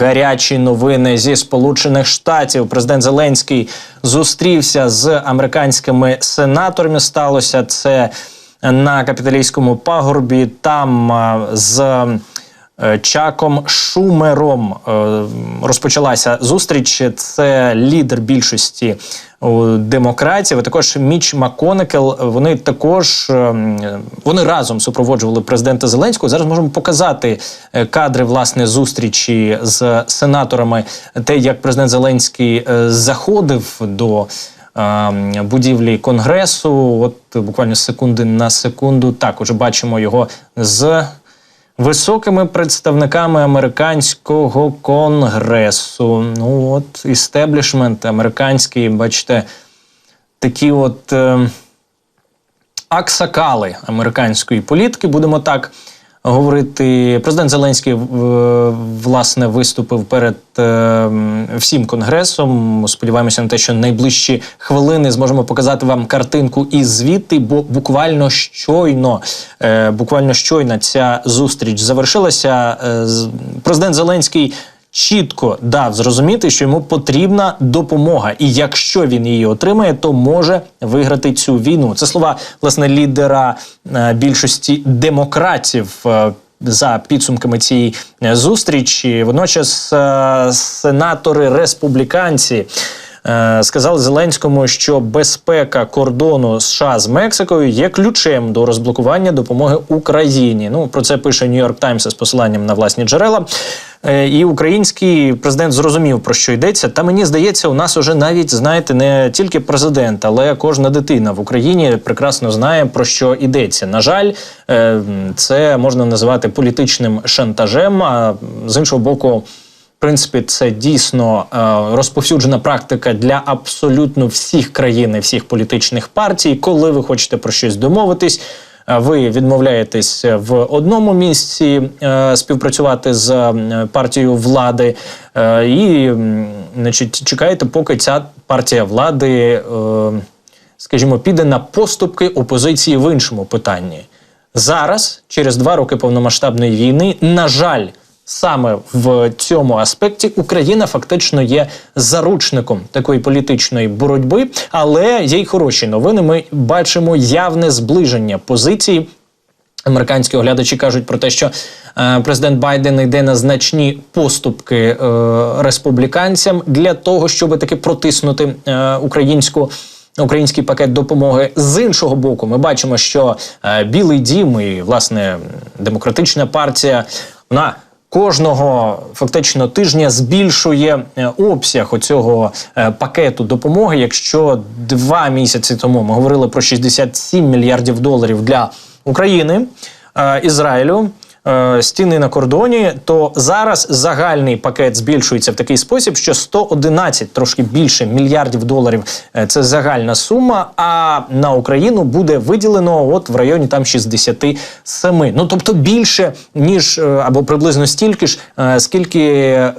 Гарячі новини зі Сполучених Штатів. Президент Зеленський зустрівся з американськими сенаторами. Сталося це на капіталійському пагорбі. Там з Чаком Шумером е, розпочалася зустріч. Це лідер більшості демократів. Також Міч Маконекел. Вони також е, вони разом супроводжували президента Зеленського. Зараз можемо показати е, кадри власне зустрічі з сенаторами. Те, як президент Зеленський е, заходив до е, будівлі конгресу. От буквально секунди на секунду. Також бачимо його з високими представниками американського конгресу. Ну от істеблішмент американський, бачите, такі от. Е, аксакали американської політики, будемо так говорити. Президент Зеленський власне виступив перед е, всім конгресом. Сподіваємося на те, що найближчі хвилини зможемо показати вам картинку і звідти, бо буквально щойно, е, буквально щойно ця зустріч завершилася. Е, Президент Зеленський чітко дав зрозуміти, що йому потрібна допомога, і якщо він її отримає, то може виграти цю війну. Це слова власне лідера е, більшості демократів. е, За підсумками цієї е, зустрічі, водночас сенатори республіканці сказали Зеленському, що безпека кордону США з Мексикою є ключем до розблокування допомоги Україні. Ну про це пише Нью-Йорк Таймс з посиланням на власні джерела. Е, І український президент зрозумів про що йдеться. Та мені здається, у нас уже навіть знаєте не тільки президент, але кожна дитина в Україні прекрасно знає про що йдеться. На жаль, е, це можна називати політичним шантажем. А з іншого боку. В принципі, це дійсно е, розповсюджена практика для абсолютно всіх країн і всіх політичних партій. Коли ви хочете про щось домовитись, ви відмовляєтесь в одному місці е, співпрацювати з е, партією влади, е, і значить, чекаєте, поки ця партія влади, е, скажімо, піде на поступки опозиції в іншому питанні. Зараз, через два роки повномасштабної війни, на жаль, саме в цьому аспекті Україна фактично є заручником такої політичної боротьби, але є й хороші новини. Ми бачимо явне зближення позицій. Американські оглядачі кажуть про те, що е, президент Байден йде на значні поступки е, республіканцям для того, щоб таки протиснути е, українську. Український пакет допомоги з іншого боку, ми бачимо, що е, Білий Дім і власне демократична партія вона кожного фактично тижня збільшує е, обсяг оцього е, пакету допомоги. Якщо два місяці тому ми говорили про 67 мільярдів доларів для України, е, Ізраїлю. Е, Стіни на кордоні, то зараз загальний пакет збільшується в такий спосіб, що 111, трошки більше мільярдів доларів е, це загальна сума. А на Україну буде виділено от в районі там 67. Ну тобто більше ніж е, або приблизно стільки ж, скільки е,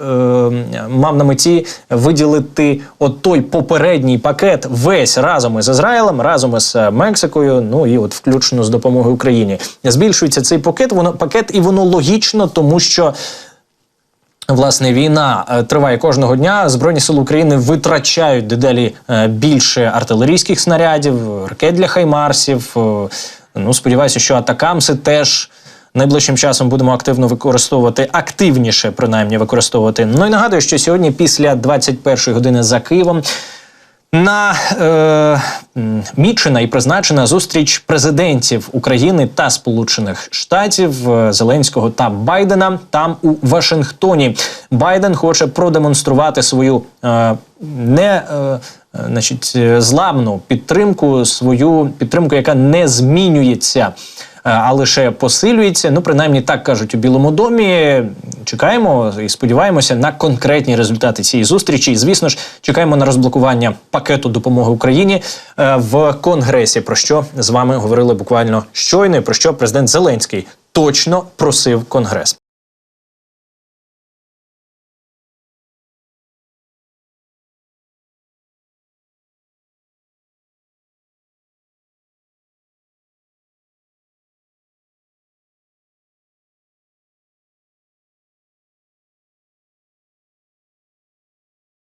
мав на меті виділити от той попередній пакет весь разом із Ізраїлем, разом із Мексикою. Ну і от включно з допомогою Україні. Збільшується цей пакет. Воно пакет, і воно логічно, тому що. Власне, війна е, триває кожного дня. Збройні сили України витрачають дедалі е, більше артилерійських снарядів, ракет для хаймарсів. Е, Ну, сподіваюся, що атакамси теж найближчим часом будемо активно використовувати, активніше принаймні використовувати. Ну і нагадую, що сьогодні, після 21 години за Києвом, на е, мічена і призначена зустріч президентів України та Сполучених Штатів е, Зеленського та Байдена там у Вашингтоні. Байден хоче продемонструвати свою е, не е, е, значить, е, зламну підтримку, свою підтримку, яка не змінюється. Е, А лише посилюється. Ну, принаймні так кажуть у Білому домі. Чекаємо і сподіваємося на конкретні результати цієї зустрічі. І, звісно ж, чекаємо на розблокування пакету допомоги Україні е, в Конгресі. Про що з вами говорили буквально щойно, і про що президент Зеленський точно просив Конгрес.